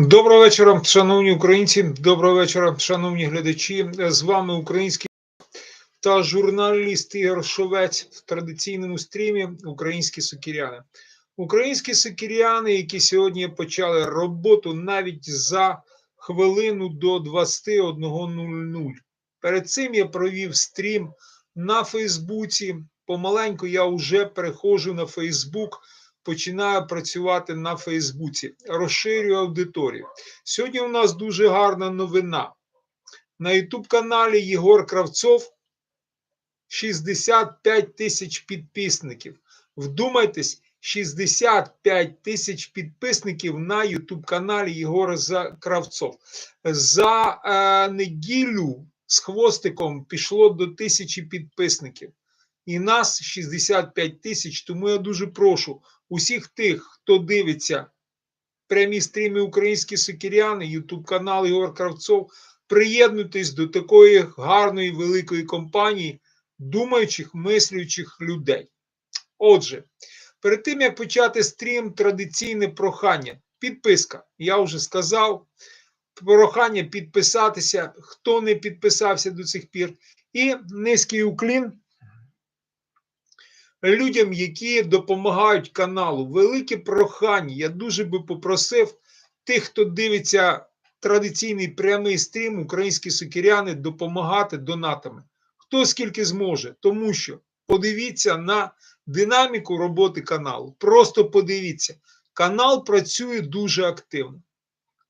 Доброго вечора, шановні українці. Доброго вечора, шановні глядачі. З вами український та журналіст Ігор Шовець в традиційному стрімі Українські сокіряни. Українські сокіряни, які сьогодні почали роботу навіть за хвилину до 21.00. Перед цим я провів стрім на Фейсбуці. Помаленьку я вже переходжу на Фейсбук починаю працювати на Фейсбуці, розширюю аудиторію. Сьогодні у нас дуже гарна новина. На Ютуб-каналі Єгор Кравцов 65 тисяч підписників. Вдумайтесь, 65 тисяч підписників на Ютуб-каналі Єгора Кравцов. За е, неділю з хвостиком пішло до тисячі підписників. І нас 65 тисяч, тому я дуже прошу усіх тих, хто дивиться прямі стріми Українські Сокіряни, Ютуб канал Ігор Кравцов, приєднуйтесь до такої гарної великої компанії думаючих, мислючих людей. Отже, перед тим як почати стрім, традиційне прохання. Підписка. Я вже сказав. Прохання підписатися, хто не підписався до цих пір. І низький уклін людям, які допомагають каналу. Велике прохання. Я дуже би попросив тих, хто дивиться традиційний прямий стрім, українські сокіряни, допомагати донатами. Хто скільки зможе, тому що подивіться на динаміку роботи каналу. Просто подивіться, канал працює дуже активно.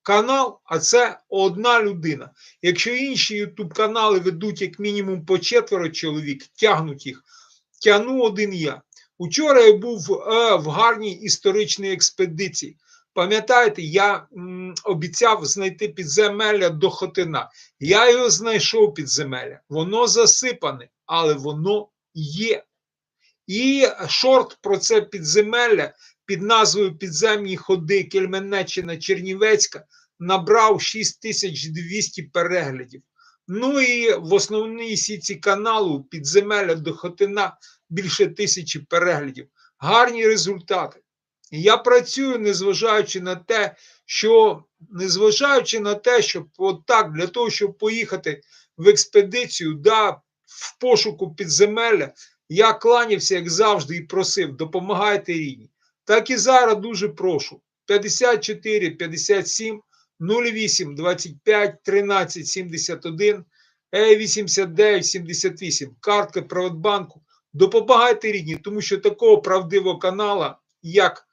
Канал, а це одна людина. Якщо інші ютуб канали ведуть як мінімум по четверо чоловік, тягнуть їх тягну один я. Учора я був е, в гарній історичній експедиції. Пам'ятаєте, я м, обіцяв знайти підземелля до Хотина. Я його знайшов підземелля. Воно засипане, але воно є. І шорт про це підземелля під назвою Підземні ходи Кельменеччина Чернівецька набрав 6200 переглядів. Ну і в основній сіці каналу підземелля до Хотина більше тисячі переглядів. Гарні результати. Я працюю, незважаючи на те, що незважаючи на те, що отак, для того, щоб поїхати в експедицію, да, в пошуку підземелля, я кланявся, як завжди, і просив, допомагайте рідні. Так і зараз дуже прошу. 54 57 08 25 13 71 89 78. Картка Приватбанку. Допомагайте рідні, тому що такого правдивого канала, як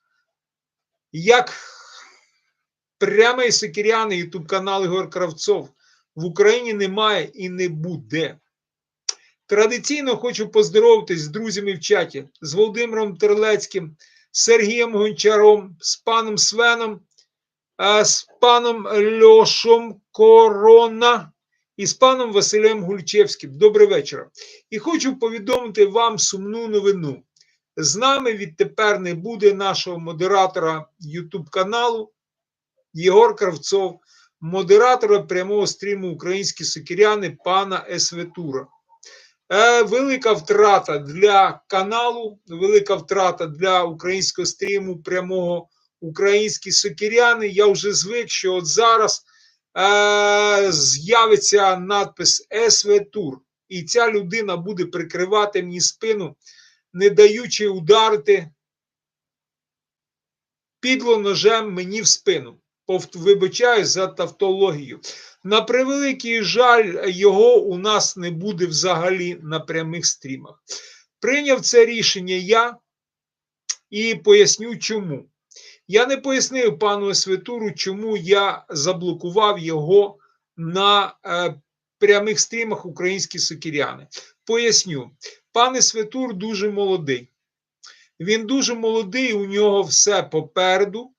як прямий сокіряний ютуб канал Ігор Кравцов в Україні немає і не буде. Традиційно хочу поздоровитись з друзями в чаті, з Володимиром Терлецьким, Сергієм Гончаром, з паном Свеном, з паном Льошом Корона і з паном Василем Гульчевським. Добрий вечір. І хочу повідомити вам сумну новину. З нами відтепер не буде нашого модератора YouTube каналу Єгор Кравцов, модератора прямого стріму Українські сокіряни пана Есветура. Е, велика втрата для каналу, велика втрата для українського стріму прямого українські сокіряни. Я вже звик, що от зараз е, з'явиться надпис СВ Тур, і ця людина буде прикривати мені спину, не даючи ударити підло ножем мені в спину. Вибачаю за тавтологію. На превеликий жаль, його у нас не буде взагалі на прямих стрімах. Прийняв це рішення я і поясню чому. Я не пояснив пану Светуру, чому я заблокував його на е, прямих стрімах українські сокіряни. Поясню, пане Светур дуже молодий. Він дуже молодий, у нього все попереду,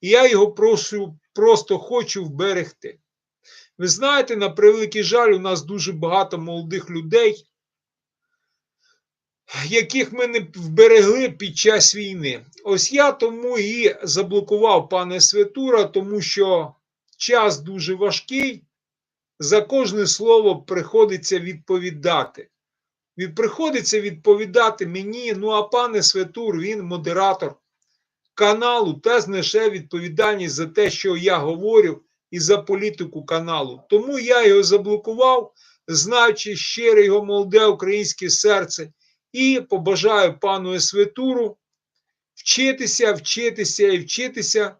і я його прошу, просто хочу вберегти. Ви знаєте, на превеликий жаль, у нас дуже багато молодих людей, яких ми не вберегли під час війни. Ось я тому і заблокував пане Светура, тому що час дуже важкий, за кожне слово приходиться відповідати. Від, приходиться відповідати мені, ну а пане Светур, він модератор каналу теж несе відповідальність за те, що я говорю, і за політику каналу. Тому я його заблокував, знаючи щире його молоде українське серце, і побажаю пану Есветуру вчитися, вчитися і вчитися,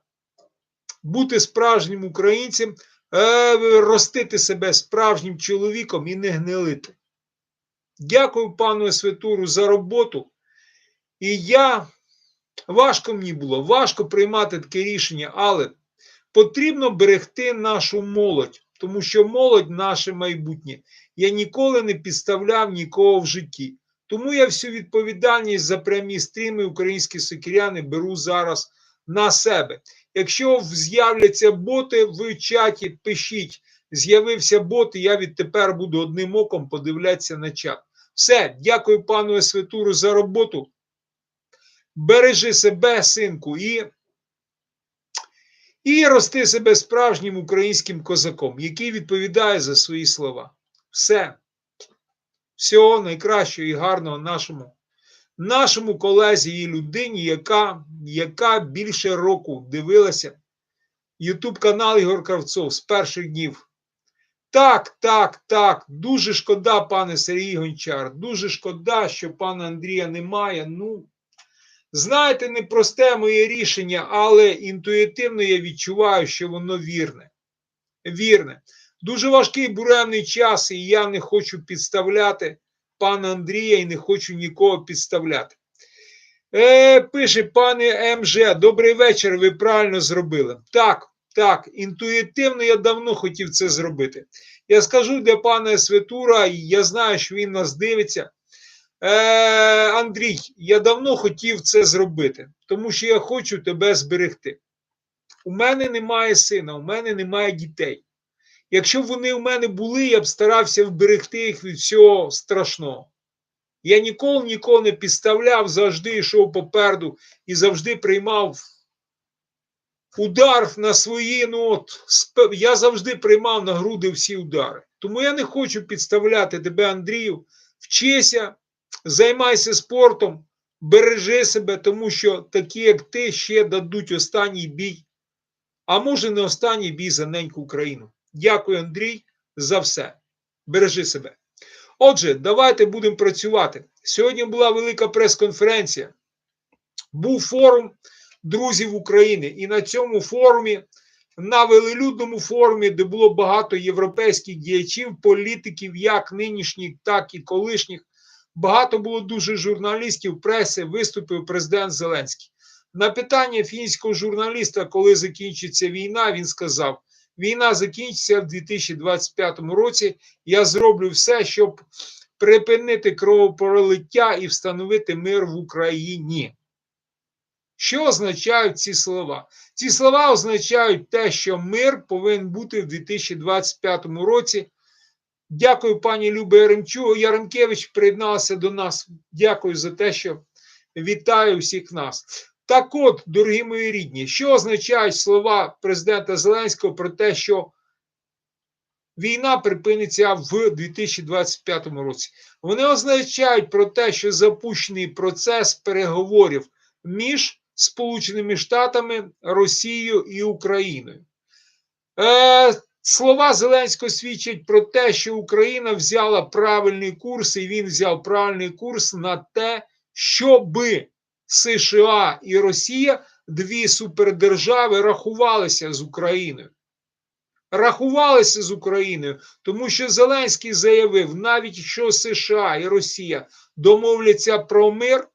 бути справжнім українцем, е, ростити себе справжнім чоловіком і не гнилити. Дякую пану Есветуру за роботу. І я важко мені було, важко приймати таке рішення, але потрібно берегти нашу молодь, тому що молодь наше майбутнє. Я ніколи не підставляв нікого в житті. Тому я всю відповідальність за прямі стріми українські сокиряни беру зараз на себе. Якщо з'являться боти ви в чаті, пишіть. З'явився бот, і я відтепер буду одним оком подивлятися на чат. Все, дякую пану Есветуру за роботу. Бережи себе, синку, і, і рости себе справжнім українським козаком, який відповідає за свої слова. Все. Всього найкращого і гарного нашому, нашому колезі і людині, яка, яка більше року дивилася Ютуб канал Ігор Кравцов з перших днів. Так, так, так. Дуже шкода, пане Сергій Гончар. Дуже шкода, що пана Андрія немає. Ну, знаєте, непросте моє рішення, але інтуїтивно я відчуваю, що воно вірне. Вірне. Дуже важкий буремний час, і я не хочу підставляти пана Андрія і не хочу нікого підставляти. Е, Пише пане МЖ, добрий вечір, ви правильно зробили. Так, так, інтуїтивно я давно хотів це зробити. Я скажу для пана Светура, я знаю, що він нас дивиться. Е, Андрій, я давно хотів це зробити, тому що я хочу тебе зберегти. У мене немає сина, у мене немає дітей. Якщо б вони у мене були, я б старався вберегти їх від всього страшного. Я ніколи нікого не підставляв, завжди йшов попереду і завжди приймав удар на свої. Ну, от, я завжди приймав на груди всі удари. Тому я не хочу підставляти тебе, Андрію. Вчися, займайся спортом, бережи себе, тому що такі, як ти, ще дадуть останній бій. А може, не останній бій за неньку Україну. Дякую, Андрій, за все. Бережи себе. Отже, давайте будемо працювати. Сьогодні була велика прес-конференція. Був форум друзів України. І на цьому форумі, на велелюдному форумі, де було багато європейських діячів, політиків, як нинішніх, так і колишніх. Багато було дуже журналістів, преси, виступив президент Зеленський. На питання фінського журналіста, коли закінчиться війна, він сказав: війна закінчиться в 2025 році. Я зроблю все, щоб припинити кровопролиття і встановити мир в Україні. Що означають ці слова? Ці слова означають те, що мир повинен бути в 2025 році. Дякую, пані Любе Яремчу. Яремкевич приєдналася до нас. Дякую за те, що вітаю всіх нас. Так от, дорогі мої рідні, що означають слова президента Зеленського про те, що війна припиниться в 2025 році? Вони означають про те, що запущений процес переговорів між Сполученими Штатами, Росією і Україною. Е, Слова Зеленського свідчать про те, що Україна взяла правильний курс, і він взяв правильний курс на те, щоби США і Росія, дві супердержави, рахувалися з Україною. Рахувалися з Україною, тому що Зеленський заявив, навіть якщо США і Росія домовляться про мир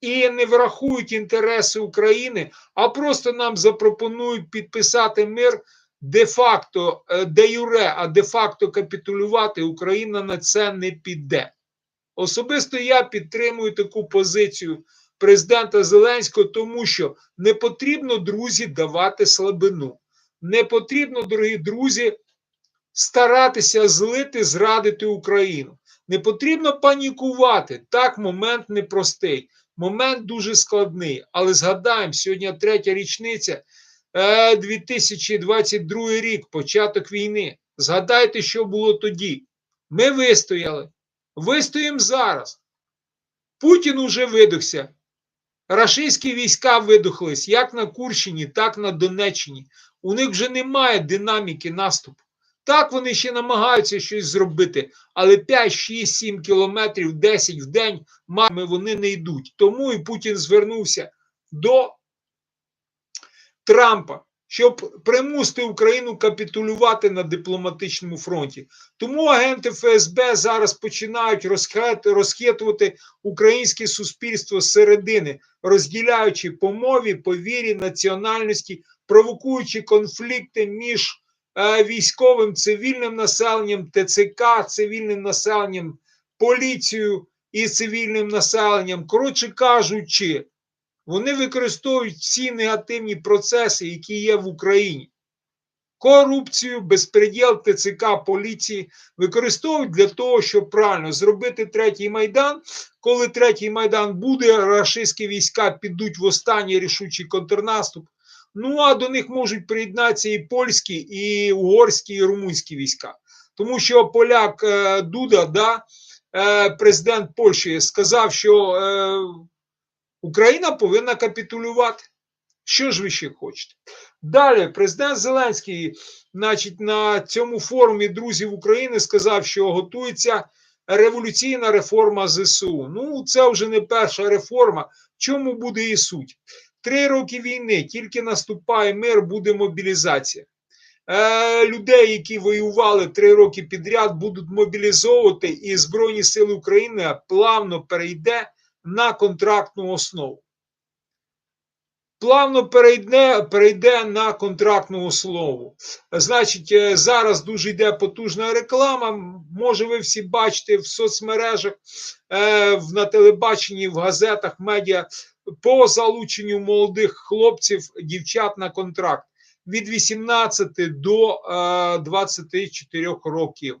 і не врахують інтереси України, а просто нам запропонують підписати мир де-факто, де юре, а де-факто капітулювати, Україна на це не піде. Особисто я підтримую таку позицію президента Зеленського, тому що не потрібно, друзі, давати слабину. Не потрібно, дорогі друзі, старатися злити, зрадити Україну. Не потрібно панікувати. Так, момент непростий, момент дуже складний. Але згадаємо, сьогодні третя річниця 2022 рік, початок війни. Згадайте, що було тоді. Ми вистояли. Вистоїмо зараз. Путін уже видохся. Рашистські війська видохлись як на Курщині, так на Донеччині. У них вже немає динаміки наступу. Так вони ще намагаються щось зробити, але 5, 6, 7 кілометрів, 10 в день мами вони не йдуть. Тому і Путін звернувся до Трампа, щоб примусити Україну капітулювати на дипломатичному фронті. Тому агенти ФСБ зараз починають розхитувати українське суспільство з середини, розділяючи по мові, по вірі, національності, провокуючи конфлікти між е, військовим цивільним населенням, ТЦК, цивільним населенням, поліцією і цивільним населенням. Коротше кажучи, вони використовують всі негативні процеси, які є в Україні. Корупцію, безпреділ ТЦК поліції використовують для того, щоб правильно зробити третій майдан. Коли третій майдан буде, рашистські війська підуть в останній рішучий контрнаступ. Ну а до них можуть приєднатися і польські, і угорські, і румунські війська. Тому що поляк е, Дуда, да, е, президент Польщі, сказав, що е, Україна повинна капітулювати. Що ж ви ще хочете? Далі, президент Зеленський, значить, на цьому форумі друзів України сказав, що готується революційна реформа ЗСУ. Ну, це вже не перша реформа. Чому буде і суть? Три роки війни, тільки наступає мир, буде мобілізація. Е, людей, які воювали три роки підряд, будуть мобілізовувати, і Збройні Сили України плавно перейде на контрактну основу. Плавно перейде, перейде на контрактну основу. Значить, е, зараз дуже йде потужна реклама. Може, ви всі бачите в соцмережах, е, на телебаченні, в газетах, медіа по залученню молодих хлопців, дівчат на контракт від 18 до е, 24 років.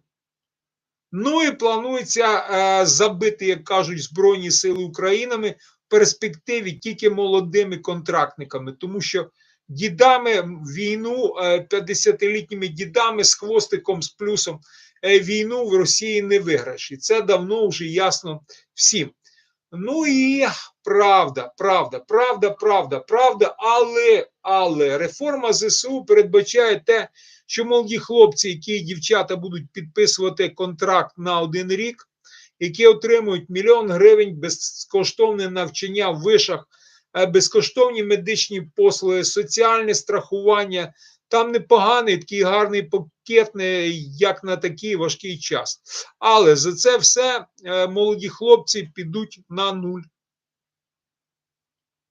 Ну і планується е, забити, як кажуть, Збройні Сили Українами в перспективі тільки молодими контрактниками, тому що дідами війну, е, 50-літніми дідами з хвостиком, з плюсом е, війну в Росії не виграєш. І це давно вже ясно всім. Ну і правда, правда, правда, правда, правда, але, але реформа ЗСУ передбачає те, що молоді хлопці, які дівчата будуть підписувати контракт на один рік, які отримують мільйон гривень безкоштовне навчання в вишах, е, безкоштовні медичні послуги, соціальне страхування. Там непоганий такий гарний пакет, як на такий важкий час. Але за це все е, молоді хлопці підуть на нуль.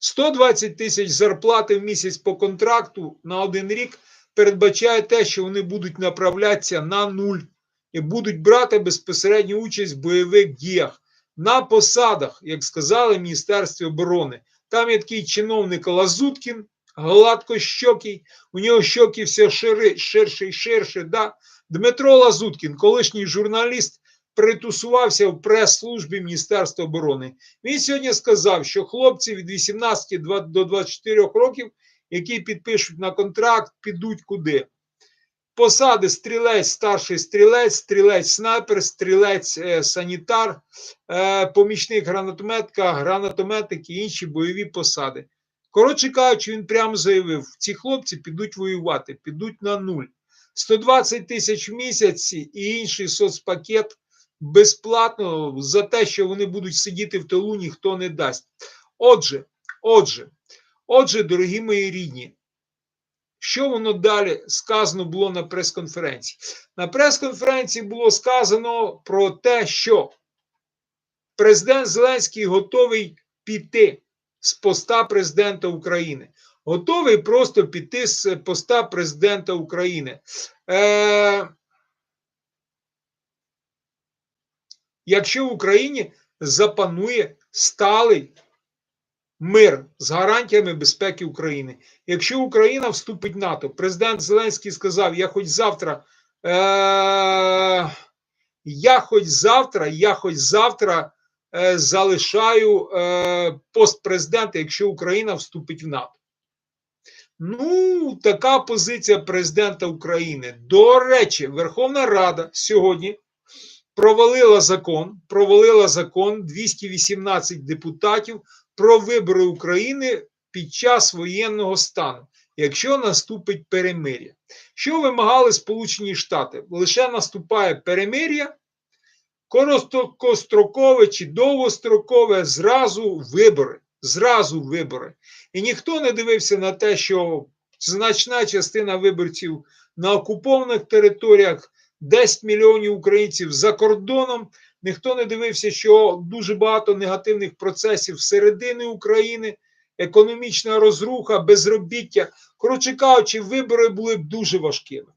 120 тисяч зарплати в місяць по контракту на один рік передбачає те, що вони будуть направлятися на нуль і будуть брати безпосередню участь в бойових діях на посадах, як сказали Міністерстві оборони. Там є такий чиновник Лазуткін, гладкощокий, у нього щоки все шири, ширше і ширше. Да? Дмитро Лазуткін, колишній журналіст, притусувався в прес-службі Міністерства оборони. Він сьогодні сказав, що хлопці від 18 до 24 років, які підпишуть на контракт, підуть куди. Посади стрілець, старший стрілець, стрілець снайпер, стрілець е, санітар, е, помічник гранатометка, гранатометник і інші бойові посади. Коротше кажучи, він прямо заявив: ці хлопці підуть воювати, підуть на нуль. 120 тисяч в місяць і інший соцпакет безплатно за те, що вони будуть сидіти в тилу, ніхто не дасть. Отже, отже, отже, дорогі мої рідні, що воно далі сказано було на прес-конференції? На прес-конференції було сказано про те, що президент Зеленський готовий піти з поста президента України. Готовий просто піти з поста президента України. Е, якщо в Україні запанує сталий мир з гарантіями безпеки України. Якщо Україна вступить в НАТО, президент Зеленський сказав: Я хоч завтра, е, я хоч завтра, я хоч завтра е, залишаю е, пост президента, якщо Україна вступить в НАТО. Ну, така позиція президента України. До речі, Верховна Рада сьогодні провалила закон, провалила закон 218 депутатів про вибори України під час воєнного стану, якщо наступить перемир'я. Що вимагали Сполучені Штати? Лише наступає перемир'я, короткострокове чи довгострокове, зразу вибори. Зразу вибори. І ніхто не дивився на те, що значна частина виборців на окупованих територіях, 10 мільйонів українців за кордоном. Ніхто не дивився, що дуже багато негативних процесів всередини України, економічна розруха, безробіття. Коротше кажучи, вибори були б дуже важкими.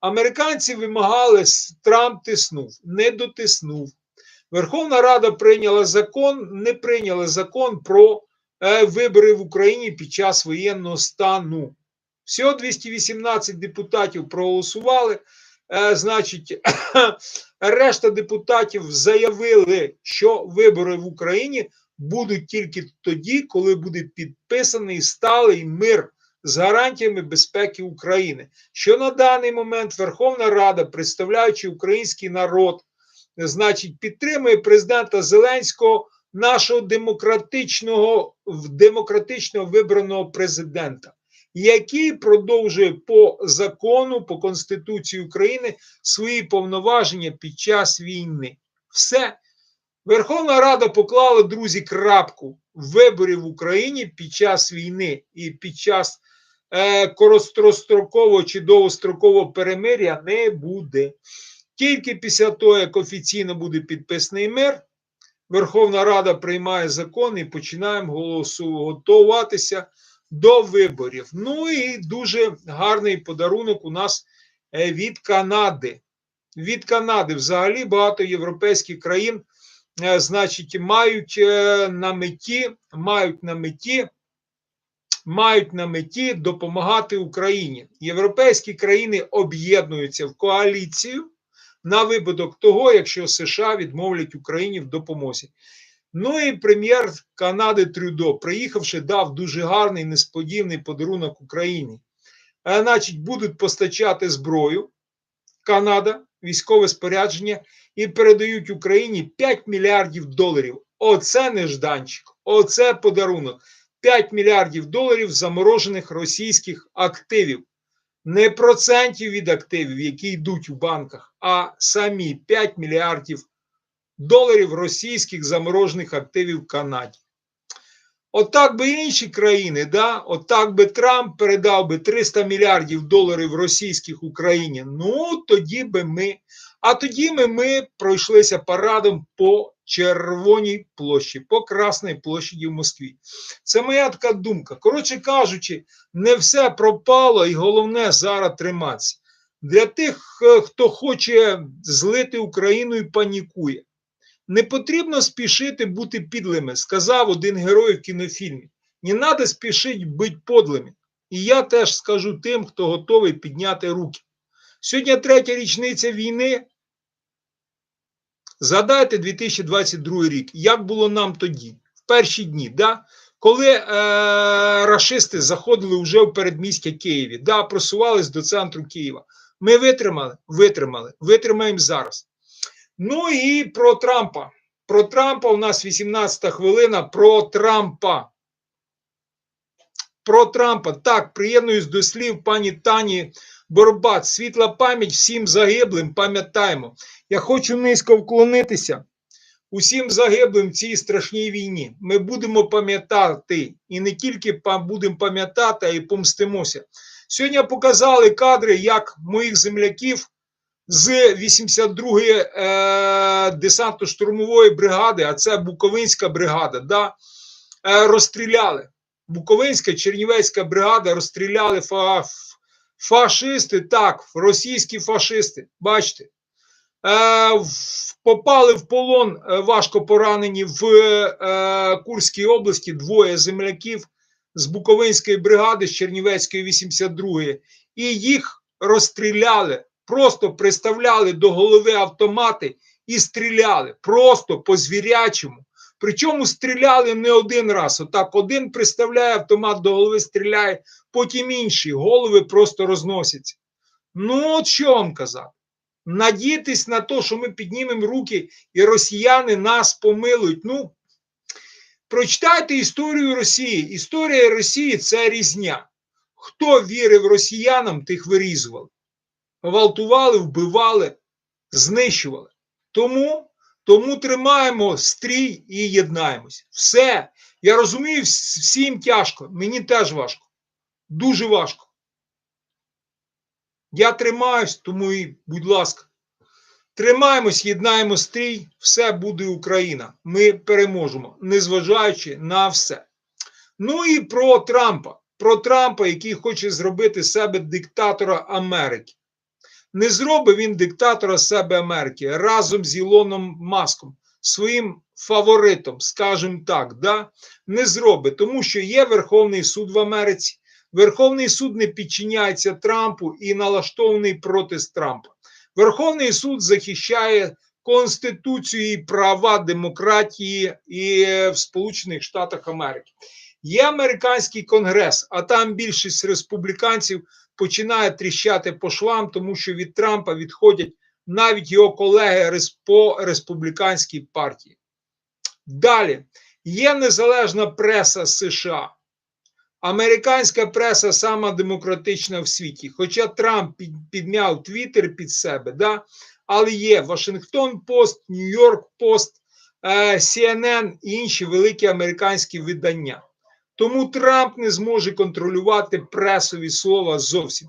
Американці вимагали, Трамп тиснув, не дотиснув. Верховна Рада прийняла закон, не прийняла закон про е, вибори в Україні під час воєнного стану. Всього 218 депутатів проголосували. Е, значить, решта депутатів заявили, що вибори в Україні будуть тільки тоді, коли буде підписаний сталий мир з гарантіями безпеки України. Що на даний момент Верховна Рада, представляючи український народ, значить, підтримує президента Зеленського, нашого демократичного демократично вибраного президента який продовжує по закону, по Конституції України свої повноваження під час війни. Все. Верховна Рада поклала, друзі, крапку виборів в Україні під час війни і під час е, короткострокового чи довгострокового перемир'я не буде. Тільки після того, як офіційно буде підписаний мир, Верховна Рада приймає закон і починаємо голосу готуватися до виборів. Ну і дуже гарний подарунок у нас е, від Канади. Від Канади взагалі багато європейських країн, е, значить, мають е, на меті, мають на меті. Мають на меті допомагати Україні. Європейські країни об'єднуються в коаліцію на випадок того, якщо США відмовлять Україні в допомозі. Ну і прем'єр Канади Трюдо, приїхавши, дав дуже гарний несподіваний подарунок Україні. А, значить, будуть постачати зброю Канада, військове спорядження і передають Україні 5 мільярдів доларів. Оце нежданчик, оце подарунок. 5 мільярдів доларів заморожених російських активів. Не процентів від активів, які йдуть у банках, а самі 5 мільярдів доларів російських заморожених активів в Канаді. Отак би інші країни, да? отак би Трамп передав би 300 мільярдів доларів російських Україні. Ну, тоді би ми. А тоді ми, ми пройшлися парадом по Червоній площі, по Красній площаді в Москві. Це моя така думка. Коротше кажучи, не все пропало, і головне зараз триматися. Для тих, хто хоче злити Україну і панікує. Не потрібно спішити бути підлими, сказав один герой в кінофільмі. Не треба спішити бути подлими. І я теж скажу тим, хто готовий підняти руки. Сьогодні третя річниця війни. Згадайте 2022 рік, як було нам тоді, в перші дні, да? коли е, рашисти заходили вже в передмістя Києві, да, просувались до центру Києва. Ми витримали, витримали, витримаємо зараз. Ну і про Трампа. Про Трампа у нас 18 хвилина. Про Трампа. Про Трампа. Так, приєднуюсь до слів пані Тані Борбат. Світла пам'ять всім загиблим. Пам'ятаємо. Я хочу низько вклонитися усім загиблим в цій страшній війні. Ми будемо пам'ятати і не тільки будемо пам'ятати, а й помстимося. Сьогодні показали кадри, як моїх земляків з 82-ї е, десантно-штурмової бригади, а це Буковинська бригада, да, е, розстріляли. Буковинська Чернівецька бригада розстріляли фа, фашисти, так, російські фашисти. Бачите, е, попали в полон е, важко поранені в е, Курській області двоє земляків з Буковинської бригади, з Чернівецької 82-ї, і їх розстріляли просто приставляли до голови автомати і стріляли просто по звірячому. Причому стріляли не один раз. Отак один приставляє автомат до голови, стріляє, потім інші голови просто розносяться. Ну, от що вам казати? надіятись на те, що ми піднімемо руки і росіяни нас помилують. Ну, прочитайте історію Росії. Історія Росії це різня. Хто вірив росіянам, тих вирізували, гвалтували, вбивали, знищували. Тому, тому тримаємо стрій і єднаємось. Все. Я розумію, всім тяжко. Мені теж важко. Дуже важко. Я тримаюсь, тому і, будь ласка, тримаємось, єднаємо стрій, все буде Україна. Ми переможемо, незважаючи на все. Ну і про Трампа. Про Трампа, який хоче зробити себе диктатора Америки. Не зробить він диктатора себе Америки разом з Ілоном Маском, своїм фаворитом, скажімо так, да? не зробить, тому що є Верховний суд в Америці. Верховний суд не підчиняється Трампу і налаштований проти Трампа. Верховний суд захищає Конституцію і права демократії і е, в Сполучених Штатах Америки. Є американський конгрес, а там більшість республіканців починає тріщати по швам, тому що від Трампа відходять навіть його колеги по республіканській партії. Далі є незалежна преса США. Американська преса сама демократична в світі. Хоча Трамп підняв Твіттер під себе, да? але є Вашингтон Пост, Нью-Йорк Пост, е, CNN і інші великі американські видання. Тому Трамп не зможе контролювати пресові слова зовсім.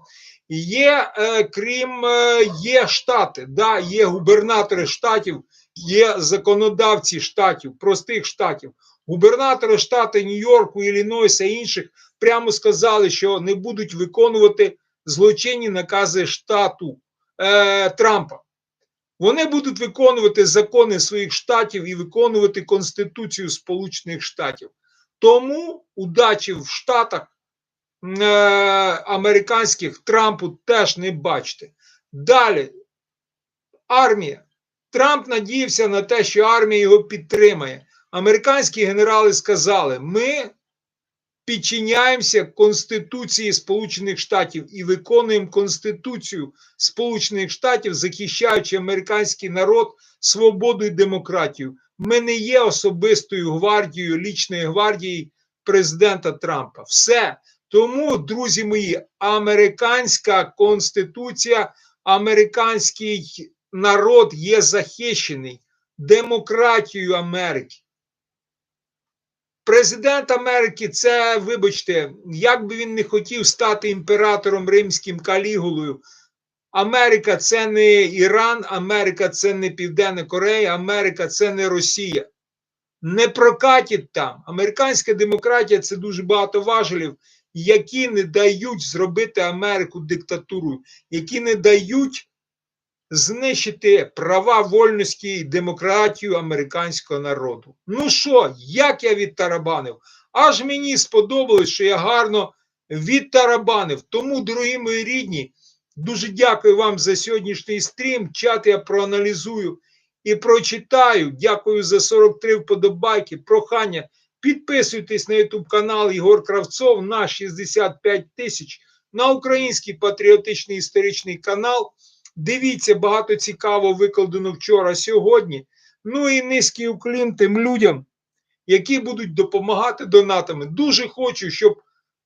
Є, е, крім е, є штати, да, є губернатори штатів, є законодавці штатів, простих штатів. Губернатори штату Нью-Йорку, Іллінойса і інших прямо сказали, що не будуть виконувати злочинні накази штату е, Трампа. Вони будуть виконувати закони своїх штатів і виконувати Конституцію Сполучених Штатів. Тому удачі в Штатах е, американських Трампу теж не бачите. Далі, армія. Трамп надіявся на те, що армія його підтримає. Американські генерали сказали: ми підчиняємося Конституції Сполучених Штатів і виконуємо Конституцію Сполучених Штатів, захищаючи американський народ, свободу і демократію. Ми не є особистою гвардією, лічною гвардією президента Трампа. Все. Тому, друзі мої, американська конституція, американський народ є захищений демократією Америки. Президент Америки, це, вибачте, як би він не хотів стати імператором римським калігулою. Америка це не Іран, Америка це не Південна Корея, Америка це не Росія. Не прокатить там. Американська демократія це дуже багато важелів, які не дають зробити Америку диктатурою, які не дають знищити права вольності і демократію американського народу. Ну що, як я відтарабанив? Аж мені сподобалось, що я гарно відтарабанив. Тому, дорогі мої рідні, дуже дякую вам за сьогоднішній стрім. Чат я проаналізую і прочитаю. Дякую за 43 вподобайки. Прохання. Підписуйтесь на YouTube канал Ігор Кравцов на 65 тисяч на український патріотичний історичний канал. Дивіться, багато цікаво викладено вчора сьогодні. Ну і низький уклін тим людям, які будуть допомагати донатами. Дуже хочу, щоб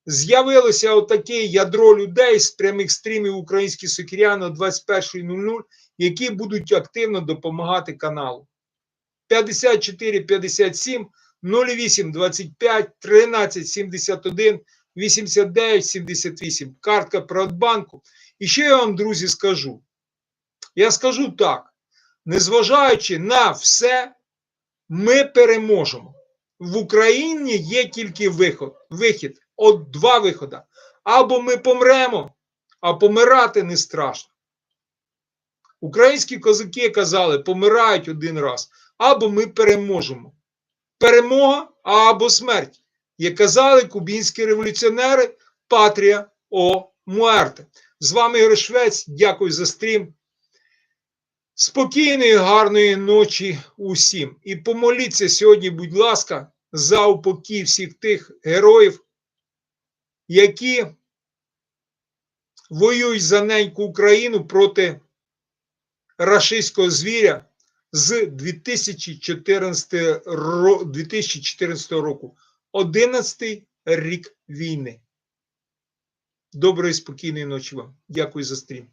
з'явилося отаке ядро людей з прямих стрімів українські сокіряни о 21.00, які будуть активно допомагати каналу. 54 57 08 25 13 71 89 78. Картка Приватбанку. І ще я вам, друзі, скажу. Я скажу так: незважаючи на все, ми переможемо. В Україні є тільки виход, вихід. От два виходи. Або ми помремо, а помирати не страшно. Українські козаки казали, помирають один раз, або ми переможемо. Перемога або смерть. Як казали кубінські революціонери Патрія о Муерте. З вами Ігор Швець. Дякую за стрім. Спокійної, гарної ночі усім. І помоліться сьогодні, будь ласка, за упокій всіх тих героїв, які воюють за неньку Україну проти рашистського звіря з 2014, 2014 року. 11 рік війни. Доброї спокійної ночі вам. Дякую за стрім.